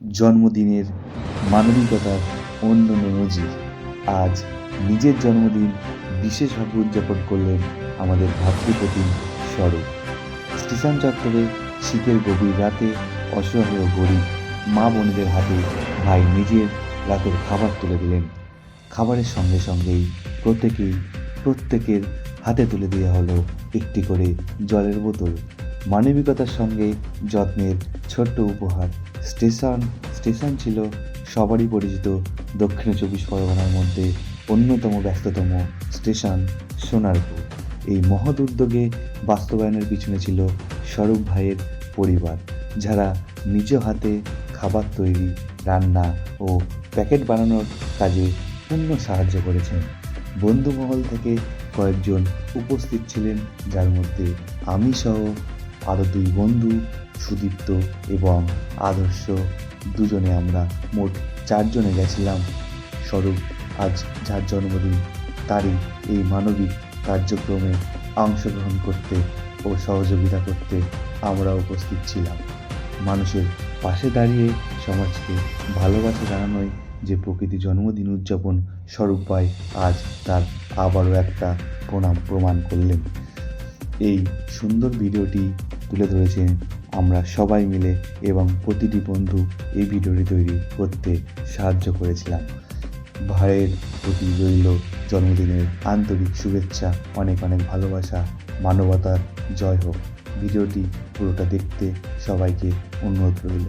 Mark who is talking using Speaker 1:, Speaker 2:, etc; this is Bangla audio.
Speaker 1: জন্মদিনের মানবিকতার অন্য নজির। আজ নিজের জন্মদিন বিশেষভাবে উদযাপন করলেন আমাদের ভাতৃপ্রতিম স্বরূপ। স্টেশন চত্বরে শীতের গভীর রাতে অসহায় গরিব মা বোনদের হাতে ভাই নিজের রাতের খাবার তুলে দিলেন। খাবারের সঙ্গে সঙ্গেই প্রত্যেকেই প্রত্যেকের হাতে তুলে দেওয়া হলো একটি করে জলের বোতল। মানবিকতার সঙ্গে যত্নের ছোট্ট উপহার। স্টেশন স্টেশন ছিল সবারই পরিচিত দক্ষিণ চব্বিশ পরগনার মধ্যে অন্যতম ব্যস্ততম স্টেশন, সোনারপুর। এই মহৎ উদ্যোগে বাস্তবায়নের পিছনে ছিল স্বরূপ ভাইয়ের পরিবার, যারা নিজ হাতে খাবার তৈরি, রান্না ও প্যাকেট বানানোর কাজে পূর্ণ সাহায্য করেছেন। বন্ধুমহল থেকে কয়েকজন উপস্থিত ছিলেন, যার মধ্যে আমি সহ আরও দুই বন্ধু, সুদীপ্ত এবং আদর্শ দুজনে আমরা মোট চারজনে গেছিলাম। স্বরূপ, আজ যার জন্মদিন, তারই এই মানবিক কার্যক্রমে অংশগ্রহণ করতে ও সহযোগিতা করতে আমরা উপস্থিত ছিলাম। মানুষের পাশে দাঁড়িয়ে সমাজকে ভালোবাসা জানানোই যে প্রকৃতি জন্মদিন উদযাপন স্বরূপ পাই আজ তার আবারও একটা প্রণাম প্রমাণ করলেন। এই সুন্দর ভিডিওটি তুলে ধরেছেন আমরা সবাই মিলে এবং প্রতিটি বন্ধু এই ভিডিওটি তৈরি করতে সাহায্য করেছিলাম। ভাইয়ের প্রতি রইল জন্মদিনের আন্তরিক শুভেচ্ছা, অনেক অনেক ভালোবাসা, মানবতার জয় হোক। ভিডিওটি পুরোটা দেখতে সবাইকে অনুরোধ রইল।